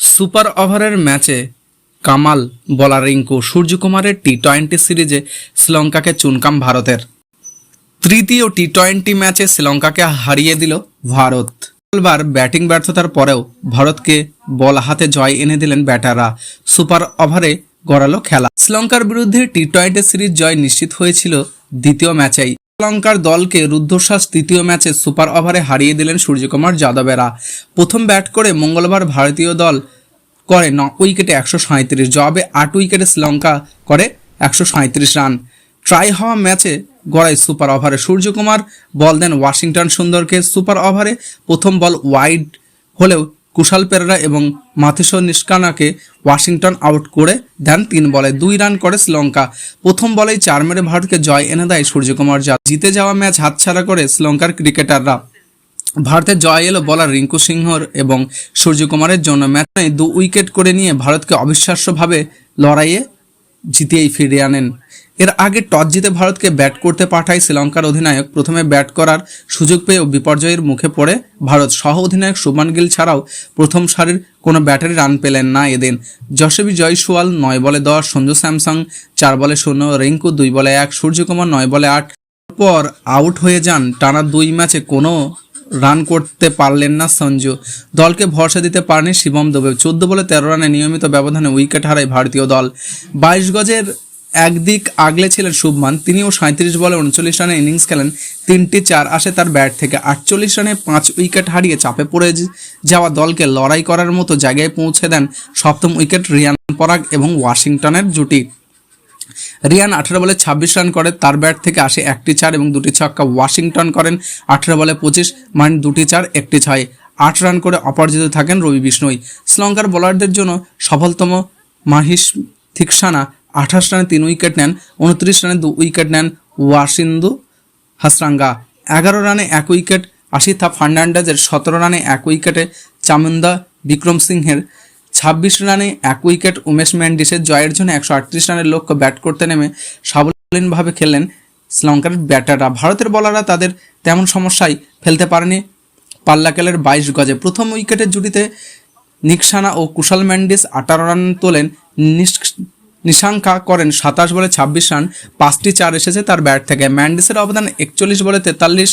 Super ওভারের ম্যাচে কামাল, বলার রিঙ্কু, সূর্যকুমারের টি টোয়েন্টি সিরিজে শ্রীলঙ্কাকে চুনকাম ভারতের। তৃতীয় টি টোয়েন্টি ম্যাচে শ্রীলঙ্কাকে হারিয়ে দিল ভারত। মঙ্গলবার ব্যাটিং ব্যর্থতার পরেও ভারতকে বল হাতে জয় এনে দিলেন ব্যাটাররা। সুপার ওভারে গড়ালো খেলা। শ্রীলঙ্কার বিরুদ্ধে টি টোয়েন্টি সিরিজ জয় নিশ্চিত হয়েছিল দ্বিতীয় ম্যাচেই। শ্রীলঙ্কার দলকে রুদ্ধশ্বাস তৃতীয় ম্যাচে সুপার ওভারে হারিয়ে দিলেন সূর্যকুমার যাদবেরা। প্রথম ব্যাট করে মঙ্গলবার ভারতীয় দল করে ন উইকেটে একশো সাঁত্রিশ জবাবে আট উইকেটে শ্রীলঙ্কা করে একশো সাঁত্রিশ রান। ট্রাই হওয়া ম্যাচে গড়ায় সুপার ওভারে সূর্যকুমার, বল দেন ওয়াশিংটন সুন্দরকে। সুপার ওভারে প্রথম বল ওয়াইড হলেও কুশাল পেরেরা এবং মাথিসো নিষ্কানাকে ওয়াশিংটন আউট করে দেন তিন বলে। দুই রান করে শ্রীলঙ্কা। প্রথম বলেই চার মেরে ভারতকে জয় এনে দেয় সূর্যকুমার যা জিতে যাওয়া ম্যাচ হাতছাড়া করে শ্রীলঙ্কার ক্রিকেটাররা। ভারতের জয় এলো বলার রিঙ্কু সিংহর এবং সূর্যকুমারের জন্য। ম্যাচে দু উইকেট করে নিয়ে ভারতকে অবিশ্বাস্যভাবে লড়াইয়ে জিতিয়েই ফিরিয়ে আনেন। এর আগে টস জিতে ভারতকে ব্যাট করতে পাঠায় শ্রীলঙ্কার অধিনায়ক। প্রথমে ব্যাট করার সুযোগ পেয়েও বিপর্যয়ের মুখে পড়ে ভারত। সহ অধিনায়ক শুভমান গিল ছাড়াও প্রথম সারির কোনো ব্যাটারি রান পেলেন না এদিন। যশবী জয়সওয়াল নয় বলে দশ, সঞ্জু স্যামসাং চার বলে শূন্য, রিঙ্কু দুই বলে এক, সূর্যকুমার নয় বলে আট। পর আউট হয়ে যান, টানা দুই ম্যাচে কোনো রান করতে পারলেন না সঞ্জু। দলকে ভরসা দিতে পারেনি শিবম দুবে। চোদ্দ বলে তেরো রানে নিয়মিত ব্যবধানে উইকেট হারায় ভারতীয় দল। বাইশ গজের একদিক আগলে ছিলেন শুভমান। তিনিও সাঁত্রিশ বলে উনচল্লিশ রানে ইনিংস খেলেন। তিনটি চার আসে তার ব্যাট থেকে। আটচল্লিশ রানে পাঁচ উইকেট হারিয়ে চাপে পড়ে যাওয়া দলকে লড়াই করার মতো জায়গায় পৌঁছে দেন সপ্তম উইকেট রিয়ান পরাগ এবং ওয়াশিংটনের জুটি। রিয়ান আঠারো বলে ছাব্বিশ রান করে, তার ব্যাট থেকে আসে একটি চার এবং দুটি ছক্কা। ওয়াশিংটন করেন আঠারো বলে পঁচিশ মানে দুটি চার, একটি ছয়। আট রান করে অপরাজিত থাকেন রবি বিষ্ণুই। শ্রীলঙ্কার বোলারদের জন্য সফলতম মাহিস থিকসানা আঠাশ রানে তিন উইকেট নেন, উনত্রিশ রানে দু উইকেট নেন ওয়াসিন্দু হাসরাঙ্গা। এগারো রানে এক উইকেট আশিথা ফার্নান্ডেজের সতেরো রানে এক উইকেটে চামুন্দা বিক্রম সিংহের, ছাব্বিশ রানে এক উইকেট উমেশ ম্যান্ডিসের জয়ের জন্য একশো আটত্রিশ রানের লক্ষ্য ব্যাট করতে নেমে সাবলীনভাবে খেললেন শ্রীলঙ্কার ব্যাটাররা। ভারতের বলাররা তাদের তেমন সমস্যায় ফেলতে পারেনি পাল্লাকেলের বাইশ গজে। প্রথম উইকেটের জুটিতে নিকসানা ও কুশাল ম্যান্ডিস আঠারো রান তোলেন নিশাঙ্কা করেন সাতাশ বলে ছাব্বিশ রান, পাঁচটি চার এসেছে তার ব্যাট থেকে। ম্যান্ডিসের অবদান একচল্লিশ বলে তেতাল্লিশ,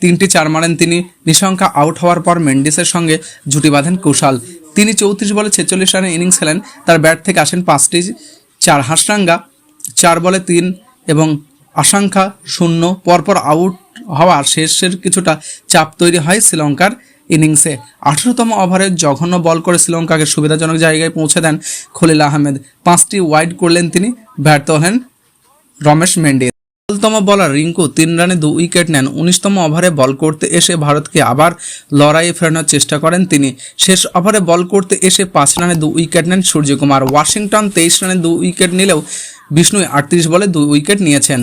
তিনটি চার মারেন তিনি। নিশাঙ্কা আউট হওয়ার পর ম্যান্ডিসের সঙ্গে জুটি বাঁধেন কুশাল। তিনি চৌত্রিশ বলে ছেচল্লিশ রানে ইনিংস খেলেন, তার ব্যাট থেকে আসেন পাঁচটি চার। হাসরাঙ্গা চার বলে তিন এবং আশঙ্কা শূন্য। পরপর আউট হওয়া শেষের কিছুটা চাপ তৈরি হয় শ্রীলঙ্কার। ইনিংসে আঠারোতম ওভারে জঘন্য বল করে শ্রীলঙ্কাকে সুবিধাজনক জায়গায় পৌঁছে দেন খলিল আহমেদ। পাঁচটি ওয়াইড করলেন তিনি, ব্যর্থ হলেন রমেশ মেন্ডি। তম বলার রিঙ্কু তিন রানে দু উইকেট নেন। উনিশতম ওভারে বল করতে এসে ভারতকে আবার লড়াইয়ে ফেরানোর চেষ্টা করেন তিনি। শেষ ওভারে বল করতে এসে পাঁচ রানে দু উইকেট নেন সূর্যকুমার। ওয়াশিংটন তেইশ রানে দু উইকেট নিলেও বিষ্ণু আটত্রিশ বলে দু উইকেট নিয়েছেন।